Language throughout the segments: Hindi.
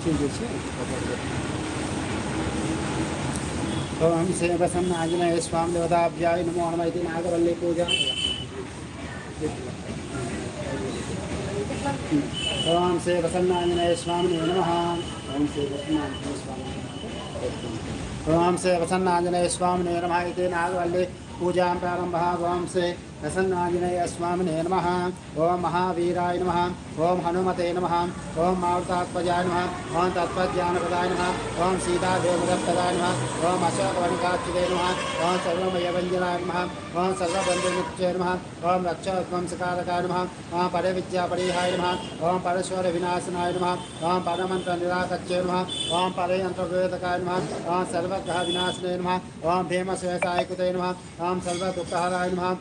చేంజ్ చేసి ఓం శ్రీ ప్రసన్న ఆంజనేయ స్వామి దేవతాభ్యాయ నమో నమ ఇది నాగవల్లి పూజ ఓం శ్రీ ప్రసన్న ఆంజనేయ స్వామి నమ ఓం శ్రీ ప్రసన్న ఆంజనేయ స్వామి ఓం శ్రీ ప్రసన్న ఆంజనేయ స్వామి నమ ఇది నాగవల్లి పూజాం ప్రారంభ ఓం శ్రీ ప్రసన్నాంజనేయ స్వామినే నమ ఓం మహావీరాయ నమ ఓం హనుమతే నమ ఓం మావృతాత్మజాయ నమ ఓం తత్వజ్ఞానపదాయ నమ ఓం సీతాదేవదత్తదాయ నమ ఓం అశోకవనికాచ్యుతే నమ ఓం సర్వమయవంజనాయ నమ ఓం సర్వబంధుముఖ్యే నమ ఓం రక్షోధ్వంసకారకాయ నమ ఓం పరవిద్యాపరీహాయ నమ ఓం పరశోర వినాశనాయ నమ ఓం పరమంత్ర నిరాకచ్చే నమ ఓం పరయంత్రవేదకాయ నమ ఓం సర్వగ్రహ వినాశనే నమ ఓం భీమశేషాయకుతే నమ ఓం సర్వదుఃఖహరాయ నమ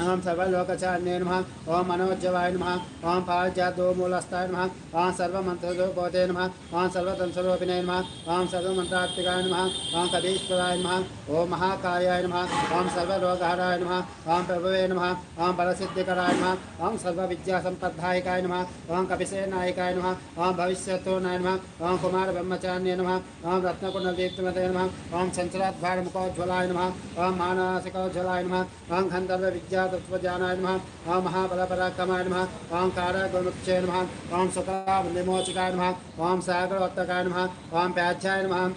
ओम सर्वलोकचान्ये नम ओम मनोज्जवाय नम ओम पारिजातोमूलस्थाय नमः ओम सर्वमन्त्रदोपोते नमः ओम सर्वतंसरोपिणे नमः ओम सर्वमन्त्रात्मिकाय नमः ओम कवीश्वराय नम ओम महाकायाय नमः ओम सर्वरोगहराय नमः ओम प्रभवे नमः ओम परसिद्धिकराय नमः ओम सर्वविद्यासम्पद्धायकाय नमः ओम कपिसेनायकाय नमः ओम भविष्यतोनाय नमः ओम कुमारब्रह्मचार्ये नमः ओम रत्नकुण्डदीप्तमते नमः ओम संसराद्वारमुखोज्ज्वलाय नमः ओम मानसिकोज्ज्वलाय नमः ओम गन्धर्वविद्या तत्त्वज्ञानाय नमः ओं महाबलपराक्रमाय नमः ओं कारागुणमुक्षे नमः ओं सुखविमोचकाय नमः ओं सागरवत्तकाय नमः ओं प्याध्याय नमः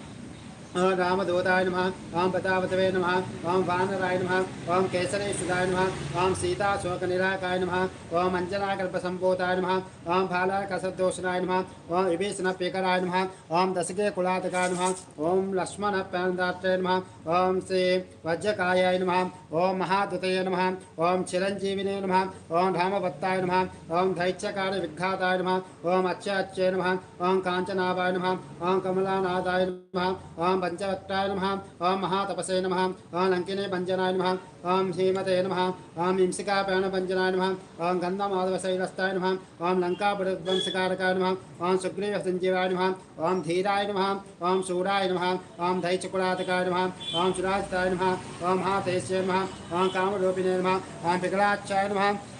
ओं रामदूताय नमः ओं प्रतापतवे नमः ओं वानराय नमः ओं केसरेशुदाय नमः ओं सीताशोकनिराकाय नमः ओं अञ्जनाकल्पसम्भूताय नमः ओं बालाकसदोषणाय नमः ओं विभीषणप्रियकराय नमः ओं दशके कुलातकाय नमः ओं लक्ष्मणप्राणदात्रे नमः ओं श्री वज्रकायाय नमः ओं महादुतये नमः ओं चिरञ्जीविने नमः ओं रामभत्ताय नमः ओं दैत्यकार्य विघ्नाताय नमः ओं अच्छे नमः ओं काञ्चनाभाय नमः ओं कमलानाथाय नमः ओं पञ्चवक्त्राय नमः ओं महातपसे नमः ओं लङ्किने भञ्जनाय नमः ओं श्रीमते नमः ओं हिंसिकाप्राणभञ्जनाय नमः ओं गन्धमाधवशैलस्थाय नमः ओं लङ्कापुरध्वंसकारकाय नमः ओं सुग्रीवसञ्जीवाय नमः ओं धीराय नमः ओं शूराय नमः ओं धैचकुलातकाय नमः ओं सुराजिताय नमः ओं महातेश्य नमः ओं कामरूपिणे नमः ओं पिकलाक्षाय नमः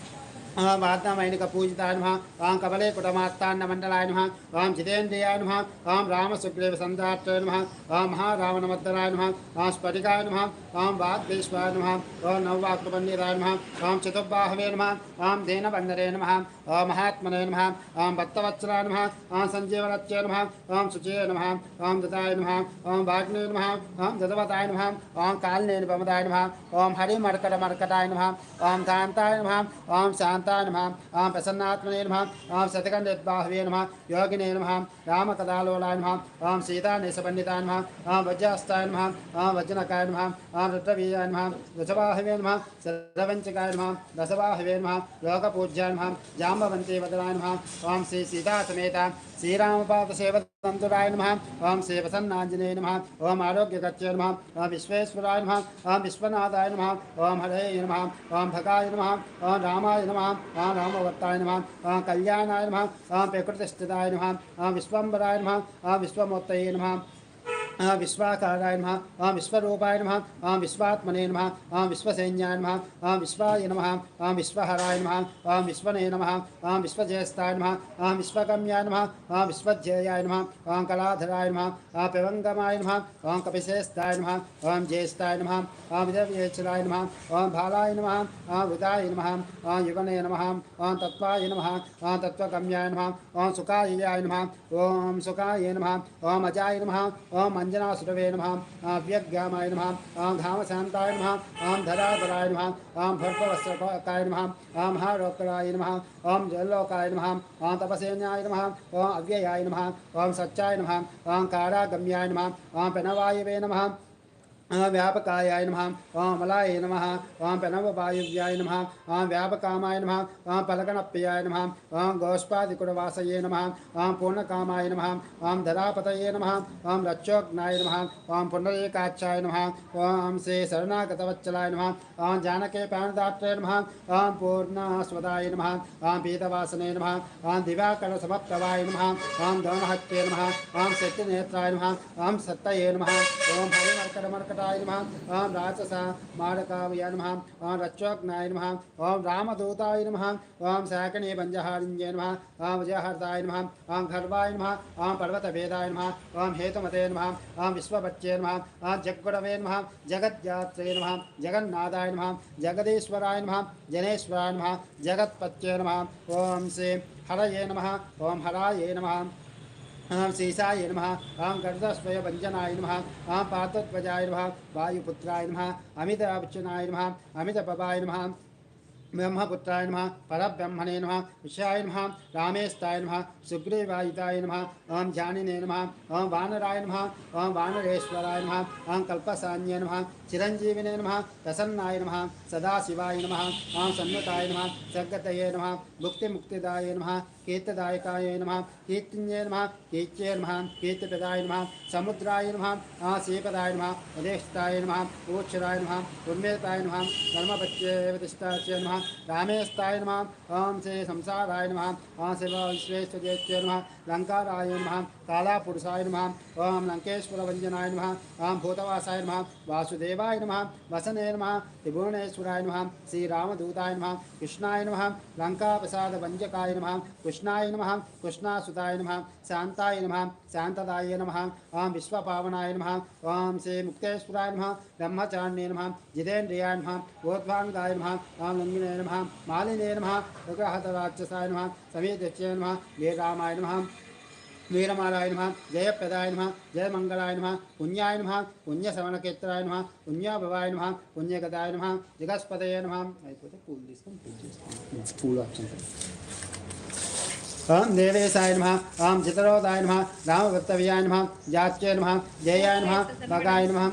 ओम वादनामयनिक पूजिताय नमः ओम कमले कुटमात्तान्नमण्डलाय नमः ओम जितेन्द्रियाय नमः ओम रामसुग्रीव संदात्रे नमः ओम महारावणमद्दराय नमः ओम स्फटिकाय नमः ओम वाग्देश्वाय नमः ओम नववाक्पण्डिताय नमः ओम चतुर्बाहवे नमः ओम धेनबन्धरे नमः ओम महात्मने नमः ओम भक्तवत्सलाय नमः ओम सञ्जीवनत्ये नमः ओम शुचये नमः ओम दताय नमः ओम भाग्ने नमः ओम ददवताय नमः ओम कालने निपमदाय नमः ओम हरिमर्कटमर्कटाय नमः ओम कान्ताय नमः ओम शान्ताय नम। ओम प्रसन्नात्मने नम। ओम शतकण्डितबाहवे नम। योगिने नम। रामकदालोलाय नमः। ओम सीतानेशपण्डिताय नम। ओम वज्रस्ताय नम। ओम वज्रनकाय नम। ओम रुद्रवीराय नम। दशबाहवे नम। सर्वञ्चकाय नम। दशबाहवे नम। लोकपूज्याय नम। जाम्बवन्ते वदनाय नम। ओम श्री सीता समेत శ్రీరామపాదసేవతంతురాయ నమ ఓం శ్రీవసన్నాంజనేయ నమ ఓం ఆరోగ్యగత్యే నమ ఓం విశ్వేశ్వరాయ నమ ఓం విశ్వనాథాయ నమ ఓం హరే నమ ఓం భగాయ నమ ఓం రామాయ నమ ఓం రామవర్తాయ నమ ఓం కళ్యాణాయ నమ ఓం ప్రకృతిస్థితాయ నమ ఓం విశ్వంబరాయ నమ ఓం విశ్వమూర్తయే నమ ओम विश्वाकाराय नमः ओम विश्वरूपाय नमः ओम विश्वात्मने नमः ओम विश्वसैन्याय नमः ओम विश्वाय नमः ओम विश्वहराय नमः ओम विश्वने नमः ओम विश्वजयस्ताय नमः ओम विश्वगम्याय नमः ओम विश्वज्येयाय नमः ओम कलाधराय नमः ओम पिवङ्गमाय नमः ओम कपिशेष्ठाय नमः ओम ज्येष्ठाय नमः ओम विदव्येचराय नमः ओम भालाय नमः ओम हृदाय नमः ओम युगने नमः ओम तत्त्वाय नमः ओम तत्त्वगम्याय नमः ओम सुखाय नमः ओम सुखाय नमः ओम अजाय नमः ओम अञ्जनासुरवे नमः अव्यज्ञामाय नमः ओम धामशान्ताय नमः आं धराधराय नमः आं भर्गवस्त्रकाय नमः आं हारोकराय नमः आं जल्लोकाय नमः आम तपसेन्याय नमः ओम अव्ययाय नमः आं सच्चाय नमः आं कारागम्याय नमः आं प्रणवायवे नमः ओम व्यापकाय नमः। ओम मलाय नमः। ओम प्रणववायुव्याय नमः। ओम व्यापकामाय नमः। ओम पलकणप्रियाय नमः। ओम गोष्पादिकुटवासये नमः। ओम पूर्णकामाय नमः। ओम धरापतये नमः। ओम रक्षोघ्नाय नमः। ओम पुनरेकाक्षाय नमः। ओम श्री शरणागतवत्सलाय नमः। ओम जानके प्राणदात्रे नमः। ओम पूर्णास्वदाय नमः। ओम पीतवासने नमः। ओम दिवाकरसमप्रवाय नमः। ओम दौनहत्ये नमः। ओम शक्तिनेत्राय नमः। ओम सत्तये नमः। ओम हरिमर्कटमर्कट वेङ्कटाय नमः ॐ राचसा मारकावय नमः ॐ रक्षोग्नाय नमः ॐ रामदूताय नमः ॐ शाकने भञ्जहारिञ्जय नमः ॐ विजयहर्ताय नमः ॐ खर्वाय नमः ॐ पर्वतभेदाय नमः ॐ हेतुमते नमः ॐ विश्वभट्ये नमः ॐ जग्गुरवे नमः जगज्जात्रे नमः जगन्नाथाय नमः जगदीश्वराय नमः जनेश्वराय नमः जगत्पत्ये नमः ॐ श्री हरये नमः ॐ हराये नमः ॐ शेषाय नम। ॐ गरुडस्वय व्यञ्जनाय नमः। ॐ पार्थध्वजाय नमः। वायुपुत्राय नमः। अमितार्चनाय नमः। अमितपवाय नम। ब्रह्मपुत्राय नमः। परब्रह्मणे नमः। विषयाय नमः। रामेस्ताय नमः। सुग्रीवायुताय नमः। ॐ जानिने नमः। ॐ वानराय नमः। ॐ वानरेश्वराय नमः। ॐ कल्पसान्ये नमः। చిరంజీవినే నమ ప్రసన్నాయ నమ సదాశివాయ నమ మాం సన్నుతాయ నమ సగతయే నమ భుక్తిముక్తిదాయ నమ కీర్తదాయకాయ నమ కీర్తింజే నమ కీర్త్యే నమ కీర్తిపదాయ నమ సముద్రాయ నమ ఆశీపదాయ నమ యథేష్టాయ నమ ఊక్షరాయ నమ ఉన్మేతాయ నమ ధర్మపత్యేవతిష్టాయ నమ రామేస్తాయ నమ ॐ श्री संसाराय नमः। ॐ शिव विश्वेश्वरेत्य नमः। लङ्काराय नमः। कालापुरुषाय नमः। लंकेश्वर लङ्केश्वरवञ्जनाय नमः। ॐ भूतवासाय नम। वासुदेवाय नम। वसने नमः। त्रिभुवनेश्वराय नमः। श्रीरामदूताय नम। कृष्णाय नमः। लङ्काप्रसादभञ्जकाय नम। कृष्णाय नम। कृष्णासुताय नम। शान्ताय नम। शान्तदाय नम। ॐ विश्वपावनाय नम। ॐ श्री मुक्तेश्वराय नम। ब्रह्मचारिणे नम। जितेन्द्रियाय नम। ऊर्ध्वाङ्गाय नम। ॐ लङ्गिने नम। मालिने नमः। ऋगाहतवाचसाय नमः समीतच्चय नमः वीररामाय नमः वीरमालाय नमः जयप्रदाय नमः जयमङ्गलाय नमः पुण्याय नमः पुण्यश्रवणक्षेत्राय नमः पुण्याभवाय नमः पुण्यगदाय नमः जगस्पदय नमः। पूल ओम देवेशाय नमः ओम चितरोदाय नमः रामभक्तव्याय नमः जात्ये नमः जयाय नमः भगाय नमः।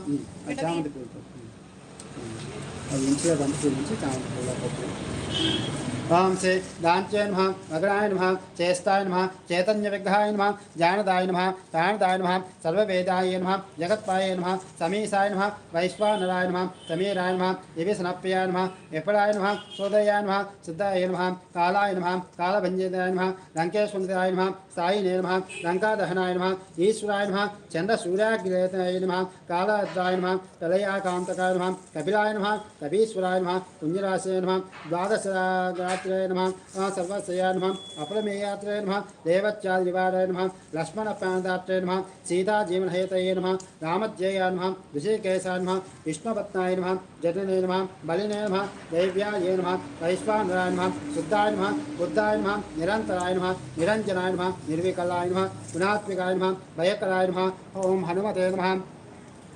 अच्छा ओम श्री दान्त्य नम मधुराय नम, चेष्टाय नम चैतन्य विग्रहाय नम, ज्ञानदाय नम, प्राणदाय नम, सर्ववेदाय नम जगत्पाय नम समीसाय नम, वैश्वानराय नम, समीराय नम दिविसनप्रियाय नम, विपराय नम सोदयाय नम, सिद्धाय नम, कालाय नम कालभंजनाय नम लंकेश्वराय नम, सायिने नम लंकादहनाय नम, ईश्वराय नम चंद्रसूर्याग्रहतनाय नम, कालाद्राय नम प्रलयाकांतकाय नम, कपिलाय नम, कपीश्वराय नम पुण्यराशय नम द्वादश सर्वशयात्रय नमः। सर्वशया नमः। अपरमेयात्रय नमः। देवच्चादिवारय नम। लक्ष्मणपादात्रय नमः। सीताजीवनहेतये नमः। रामध्यया नमः। ऋषिकेशा नमः। विष्णुपत्नाय नमः। जटने नमः। बलिने नमः। दैव्याय नमः। वैश्वानराय नम। शुद्धाय नमः। बुद्धाय नमः। निरन्तराय नम। निरञ्जनाय नमः। निर्विकलाय नमः। गुणात्मिकाय नमः। भयकराय नमः। ॐ हनुमते नम।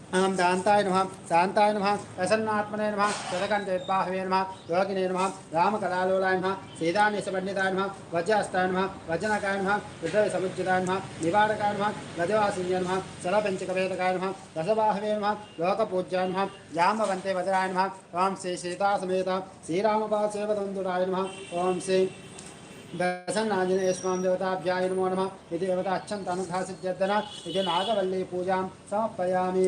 అహం దాంతాయ నమ శాంతాయ నమ ప్రసన్నాత్మనే నమ శతకంఠేద్బాహవే నమ యోగినే నమ రామకళాలోలాయ నమ సీతాన్యసపండితాయ నమ వజ్రాస్తాయ నమ వజ్రనకాయ నమ రుద్రవి సముజ్జితాయ నమ నివారకాయ నమ గజవాసిన్య నమ శలపంచకవేదకాయ నమ రసవాహవే నమ లోకపూజ్యాయ నమ జాంబవంతే వజ్రాయ నమ ఓం శ్రీ సీతాసమేత శ్రీరామపాసేవదందురాయ నమ ఓం శ్రీ దశన్నాంజనేయ స్వామి దేవతాభ్యాయ నమో నమ ఇది దేవత అత్యంత అనుఘాసిద్యర్థన ఇది నాగవల్లి పూజాం సమర్పయామి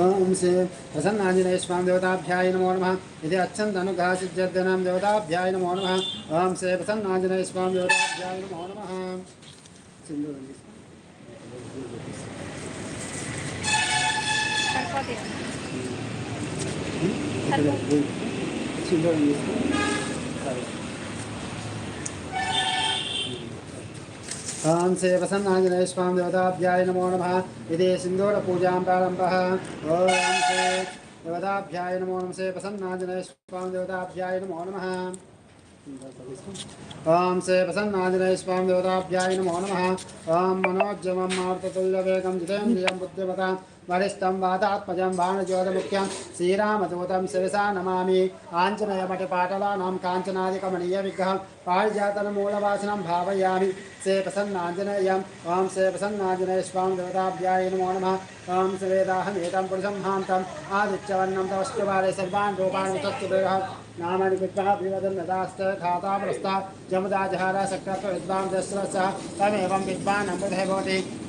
ఓం శ్రీ ప్రసన్నాంజనేయ స్వామి దేవతాభ్యాయ నమో నమ ఇది అత్యంత అనుఘాసిద్యర్థనం దేవతాభ్యాయ నమో నమ ఓం శ్రీ ప్రసన్నాంజనేయ స్వామి దేవతాభ్యాయ నమో నమ సింధు हाँ, ओम सेवसन्नाञ्जनेय स्वां देवताभ्याय नमो नमः। इति सिन्दूरपूजां प्रारम्भः। ओम से देवताभ्याय नमो नम। से प्रसन्नाञ्जनेय स्वां देवताभ्याय नमो नमः। ओम से प्रसन्नाञ्जनेय देवताभ्याय नमो नमः। ओम मनोज्जमं मारुततुल्यवेगं जितेन्द्रियं बुद्धिमतां। వరిష్టం వాతాత్మజం బాణజ్యోతముఖ్యం శ్రీరామదూతం శిరసా నమామి ఆంజనేయమటిపాటలానాం కాంచనాదికమణీయ విగ్రహం పారిజాతనమూలవాసనం భావయామి శ్రీ ప్రసన్నాంజనేయం ఓం శ్రీ ప్రసన్నాంజనేయ స్వామి దేవతాభ్యాయ నమో నమ ఓం శ్రీవేదాహమేతం పురుషం హాంతం ఆదిత్యవర్ణం తవస్టువారే సర్వాన్ రూపాన్ని తత్తుభేహ नामानिमित्तः विवदन्नदाश्च घातामृस्ता जमदाजहार सक्कत्वविद्वां दशरथः तमेवं विद्वान्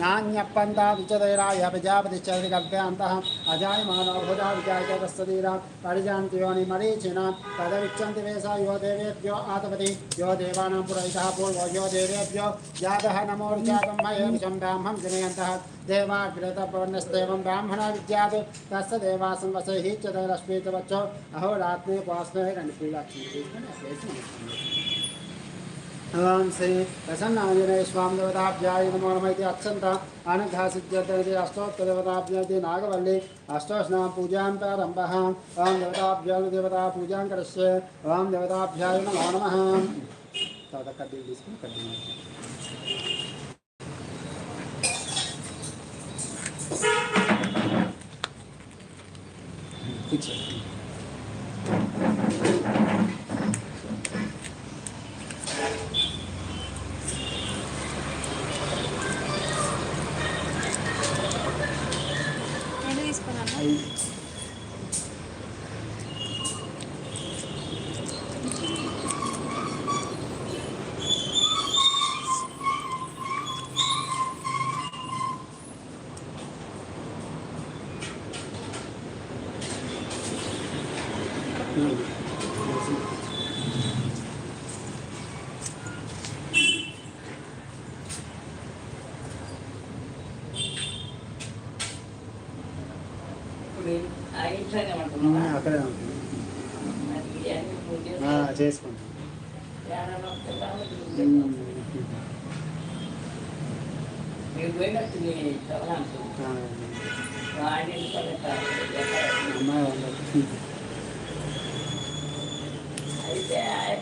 नान्यपन्ता विचदैराय प्रजापतिश्चरिकल्पयान्तः अजायमानो भुजा विचार्य तस्सदीरा परिजान्ति योनि मरीचिनां, तदविच्छन्ति वेसा यो देवेभ्यो आतपति यो देवानां पुरोहितः यो देवेभ्यो जातः नमोर्जातं मये विषं ब्राह्मं जनयन्तः देवाग्रतपवर्णस्तेवं ब्राह्मणा विद्यात् तस्य देवासं वसैः च तैरश्मी च वच्चो अहोरात्रे उपासने रण्यप्रीलाक्ष्मी ओम श्री प्रसन्नांजनेय स्वामी देवताभ्याय नमो नमः इति अक्षन्त अनुघासिद्यते अष्टोत्तरदेवताभ्यः नागवल्ली अष्टोष्णां पूजां प्रारम्भः ॐ देवताभ्यां देवता पूजां करिष्ये ॐ देवताभ्याय नमो नमः తర్వాత కడ్డీలు తీసుకుని కడ్డీలు 不急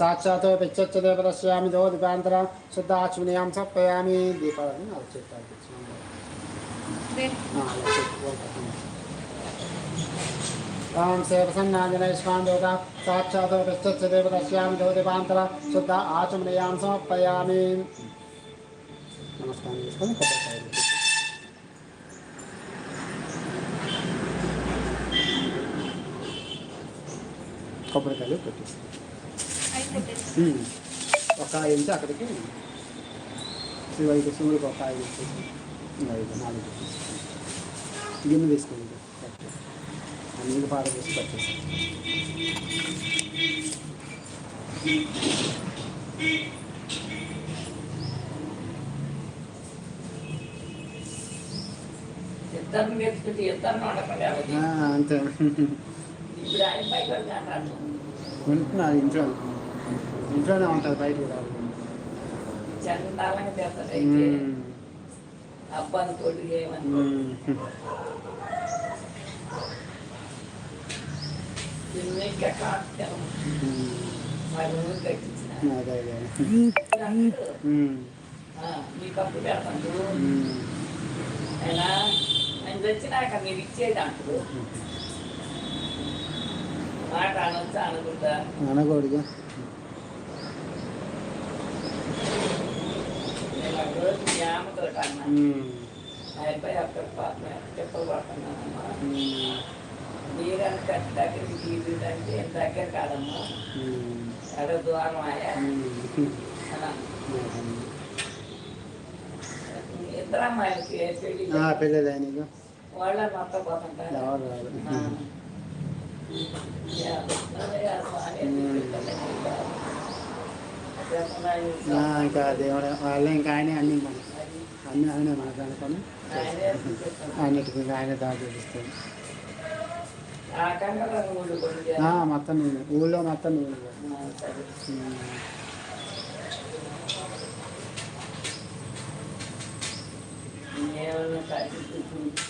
సాక్షాత్ పిచ్చచ్చ దేవదశ్యామి దో దీపాంతర శుద్ధ ఆశ్వినియాం సప్పయామి దీపాలని అలా చెప్పాలి రాం సేవసన్నాజనేశ్వాన్ దేవత సాక్షాత్ పిచ్చచ్చ దేవదశ్యామి దో దీపాంతర శుద్ధ ఆశ్వినియాం సమర్పయామి నమస్కారం చేసుకొని కొబ్బరికాయలు కొబ్బరికాయలు పెట్టేస్తాను ఒక ఇంచు అక్కడికి శివైకి శివుడికి ఒక ఐదు ఐదు నాలుగు గిన్నె వేసుకోండి ఆ నీళ్ళు పాట వేసి పట్టేసి అంతే ఉంటున్నా ఇంట్లో ఇంట్లోనే ఉంటుంది బయట కూడా మీకు అప్పు పెడతాడు అయినా నేను వచ్చినాక మీరు ఇచ్చేది అంటారు మాట అనొచ్చా అనకూడదా? అనకూడదు. అబ్బాయి అక్కడ చెప్పలు పడుతున్నానమ్మా నీరని కట్టి దగ్గరికి తీరుదంటే ఎంత దగ్గర కాదమ్మా. ఎడ దూరం ఆయా? ఇద్దరు అమ్మాయిలకి పెళ్ళి పెళ్ళి వాళ్ళ మొత్త పోతుంటారు. ఇంకా దేవుడు వాళ్ళే ఇంకా ఆయనే అన్ని మనం అన్నీ ఆయనే మనకు ఆయనకి అన్నిటికీ ఆయనే దారి చూపిస్తాను మొత్తం నేను ఊళ్ళో మొత్తం నేను Yeah,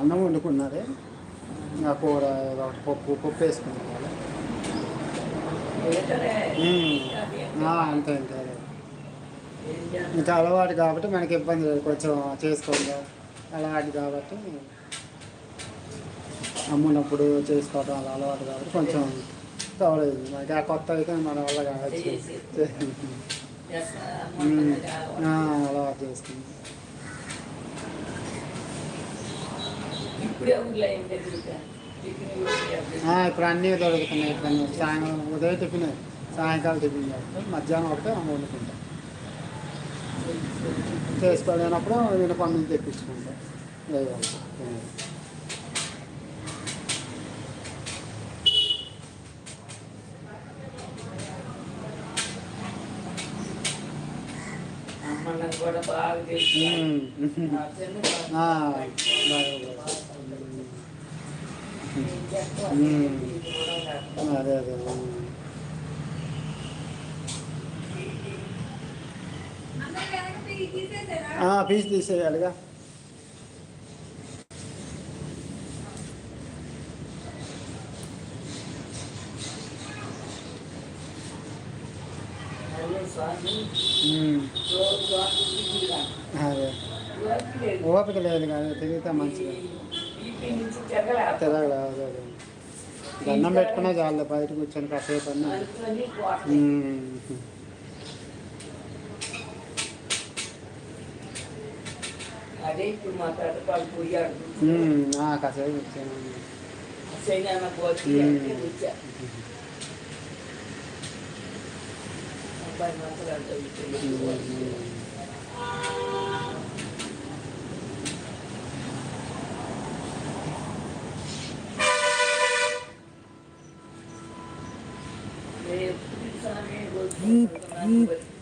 అన్నం వండుకున్నది నా కూర ఒకటి పప్పు పప్పు వేసుకున్నాను అంతే అంతే ఇంకా అలవాటు కాబట్టి మనకి ఇబ్బంది లేదు. కొంచెం చేసుకోండి. అలవాటు కాబట్టి అమ్మునప్పుడు చేసుకోవడం అలా అలవాటు కాబట్టి కొంచెం కావలేదు మనకి ఆ కొత్త అయితే మన వల్ల కావచ్చు. అలవాటు చేసుకుంది. ఇప్పుడే అన్నీ దొరుకుతున్నాయి. ఇప్పుడు. సాయంకాలం ఉదయం టిఫిన్ సాయంకాలం టిఫిన్ చేస్తాం. మధ్యాహ్నం ఒకటే వండుకుంటాం. చేసుకోలేనప్పుడు నేను పండుగ తెప్పించుకుంటాను కూడా బాగా అదే అదే ఫీజు తీసేయాలిగా. అదే. ఓపిక లేదు కానీ తిరిగితే మంచిగా తిరగలేదు అదే దండం పెట్టుకునే చాలు బయట కూర్చొని కాసేపు అన్నా. dentro, matado para o boiar. Hum, ah, casa aí, você não. Você ainda é uma boa tia, hum. que é muito certo. Vai matar a